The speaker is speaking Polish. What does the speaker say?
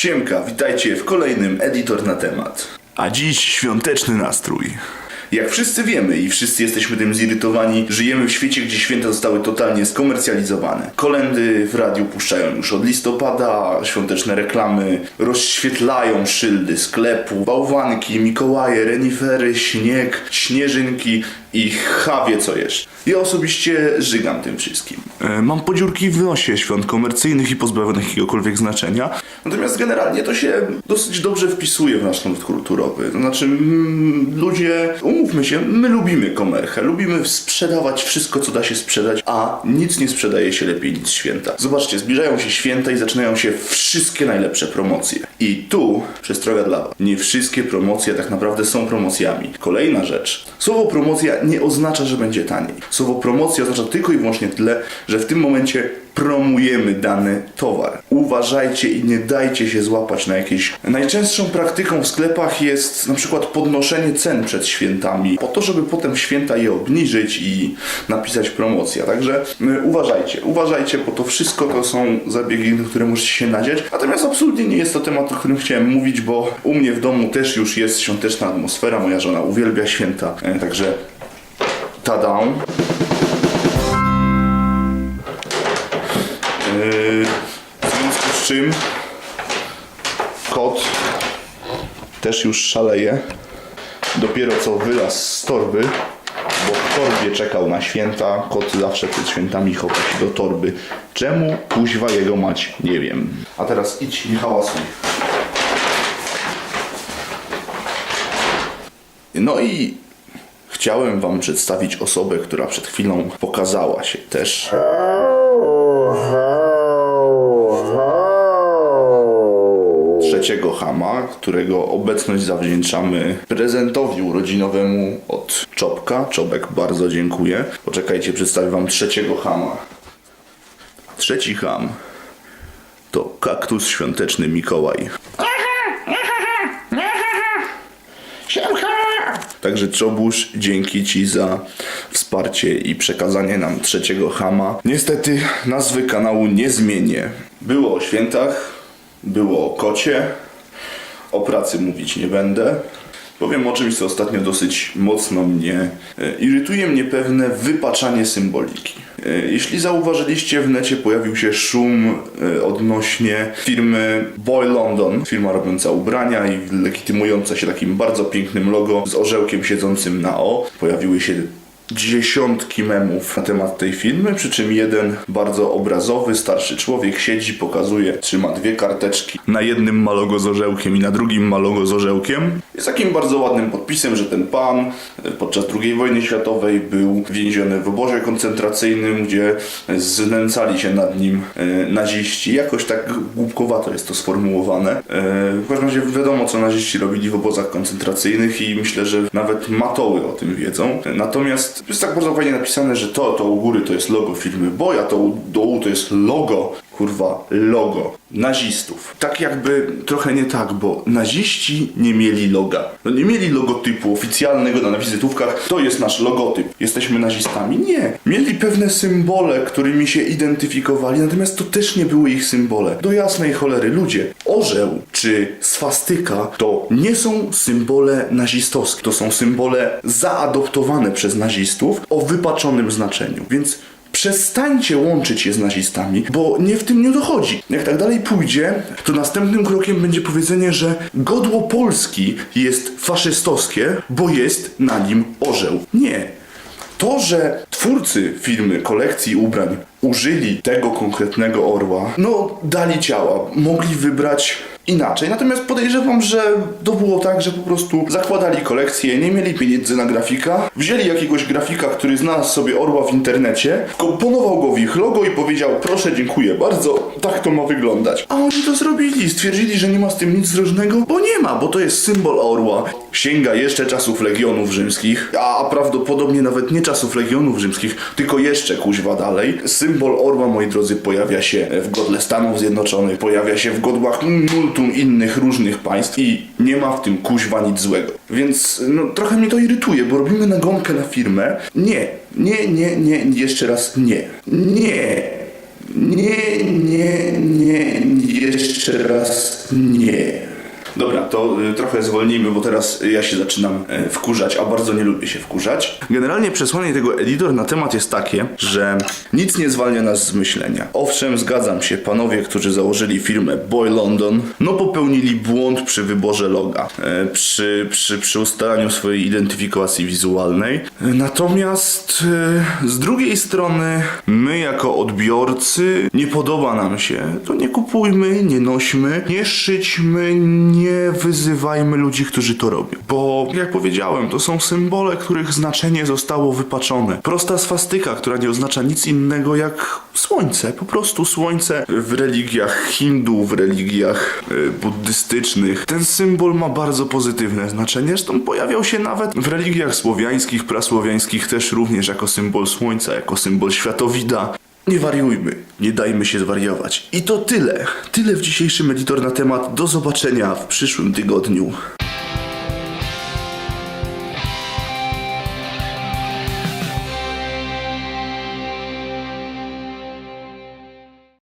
Siemka, witajcie w kolejnym Editor na temat. A dziś świąteczny nastrój. Jak wszyscy wiemy i wszyscy jesteśmy tym zirytowani, żyjemy w świecie, gdzie święta zostały totalnie skomercjalizowane. Kolendy w radiu puszczają już od listopada, świąteczne reklamy rozświetlają szyldy sklepu, bałwanki, Mikołaje, renifery, śnieg, śnieżynki i chawie co jeszcze. Ja osobiście żygam tym wszystkim. E, mam podziurki w nosie świąt komercyjnych i pozbawionych jakiegokolwiek znaczenia. Natomiast generalnie to się dosyć dobrze wpisuje w nasz nurt kulturowy. To znaczy, mm, ludzie, umówmy się, my lubimy komerchę, lubimy sprzedawać wszystko, co da się sprzedać, a nic nie sprzedaje się lepiej niż święta. Zobaczcie, zbliżają się święta i zaczynają się wszystkie najlepsze promocje. I tu przestroga dla Was. Nie wszystkie promocje tak naprawdę są promocjami. Kolejna rzecz. Słowo promocja nie oznacza, że będzie taniej. Słowo promocja oznacza tylko i wyłącznie tyle, że w tym momencie promujemy dany towar. Uważajcie i nie dajcie się złapać na jakieś. Najczęstszą praktyką w sklepach jest na przykład podnoszenie cen przed świętami, po to, żeby potem święta je obniżyć i napisać promocja. Także y, uważajcie, uważajcie, bo to wszystko to są zabiegi, które możecie się nadziać. Natomiast absolutnie nie jest to temat, o którym chciałem mówić, bo u mnie w domu też już jest świąteczna atmosfera. Moja żona uwielbia święta, e, także tada. Yy, W związku z czym kot też już szaleje. Dopiero co wylazł z torby, bo w torbie czekał na święta. Kot zawsze przed świętami chowa się do torby. Czemu kuźwa jego mać? Nie wiem. A teraz idź i hałasuj. No i chciałem wam przedstawić osobę, która przed chwilą pokazała się też. trzeciego Hama, którego obecność zawdzięczamy prezentowi urodzinowemu od Czopka. Czopek bardzo dziękuję. Poczekajcie, przedstawię wam trzeciego Hama. Trzeci Ham to kaktus świąteczny Mikołaj. Także Czobusz, dzięki Ci za wsparcie i przekazanie nam trzeciego Hama. Niestety nazwy kanału nie zmienię. Było o świętach, było o kocie, o pracy mówić nie będę. Powiem o czymś, co ostatnio dosyć mocno mnie e, irytuje mnie pewne wypaczanie symboliki. E, Jeśli zauważyliście, w necie pojawił się szum e, odnośnie firmy Boy London, firma robiąca ubrania i legitymująca się takim bardzo pięknym logo z orzełkiem siedzącym na O. Pojawiły się dziesiątki memów na temat tej filmy, przy czym jeden bardzo obrazowy, starszy człowiek siedzi, pokazuje, trzyma dwie karteczki. Na jednym ma logo z orzełkiem i na drugim ma logo z orzełkiem. Jest takim bardzo ładnym podpisem, że ten pan e, podczas II wojny światowej był więziony w obozie koncentracyjnym, gdzie znęcali się nad nim e, naziści. Jakoś tak głupkowato jest to sformułowane. E, W każdym razie wiadomo, co naziści robili w obozach koncentracyjnych i myślę, że nawet matoły o tym wiedzą. Natomiast jest tak bardzo fajnie napisane, że to, to u góry to jest logo firmy Boja, to u dołu to jest logo, kurwa, logo nazistów. Tak jakby trochę nie tak, bo naziści nie mieli loga. No nie mieli logotypu oficjalnego na wizytówkach, to jest nasz logotyp, jesteśmy nazistami. Nie. Mieli pewne symbole, którymi się identyfikowali, natomiast to też nie były ich symbole. Do jasnej cholery, ludzie, orzeł czy swastyka to nie są symbole nazistowskie, to są symbole zaadoptowane przez nazistów o wypaczonym znaczeniu. Więc Przestańcie łączyć je z nazistami, bo nie w tym nie dochodzi. Jak tak dalej pójdzie, to następnym krokiem będzie powiedzenie, że godło Polski jest faszystowskie, bo jest na nim orzeł. Nie. To, że twórcy firmy kolekcji ubrań użyli tego konkretnego orła, no dali ciała, mogli wybrać inaczej. Natomiast podejrzewam, że to było tak, że po prostu zakładali kolekcję, nie mieli pieniędzy na grafika, wzięli jakiegoś grafika, który znalazł sobie orła w internecie, komponował go w ich logo i powiedział proszę, dziękuję bardzo, tak to ma wyglądać. A oni to zrobili, stwierdzili, że nie ma z tym nic drożnego, bo nie ma, bo to jest symbol orła. Sięga jeszcze czasów Legionów Rzymskich, a prawdopodobnie nawet nie czasów Legionów Rzymskich, tylko jeszcze kuźwa dalej. Symbol orła, moi drodzy, pojawia się w godle Stanów Zjednoczonych, pojawia się w godłach multum innych różnych państw i nie ma w tym kuźwa nic złego. Więc no, trochę mnie to irytuje, bo robimy nagonkę na firmę. Nie, nie, nie, nie, jeszcze raz nie. Nie. Nie, nie, nie, jeszcze raz nie. Dobra, to y, trochę zwolnijmy, bo teraz ja się zaczynam e, wkurzać, a bardzo nie lubię się wkurzać. Generalnie przesłanie tego editor na temat jest takie, że nic nie zwalnia nas z myślenia. Owszem, zgadzam się, panowie, którzy założyli firmę Boy London, no popełnili błąd przy wyborze loga, e, przy, przy, przy ustalaniu swojej identyfikacji wizualnej. Natomiast e, z drugiej strony, my jako odbiorcy, nie podoba nam się, to nie kupujmy, nie nośmy, nie szyćmy, nie wyzywajmy ludzi, którzy to robią. Bo, jak powiedziałem, to są symbole, których znaczenie zostało wypaczone. Prosta swastyka, która nie oznacza nic innego jak słońce. Po prostu słońce w religiach hindu, w religiach e, buddystycznych. Ten symbol ma bardzo pozytywne znaczenie. Zresztą pojawiał się nawet w religiach słowiańskich, prasłowiańskich też również jako symbol słońca, jako symbol światowida. Nie wariujmy, nie dajmy się zwariować. I to tyle. Tyle w dzisiejszym editor na temat. Do zobaczenia w przyszłym tygodniu.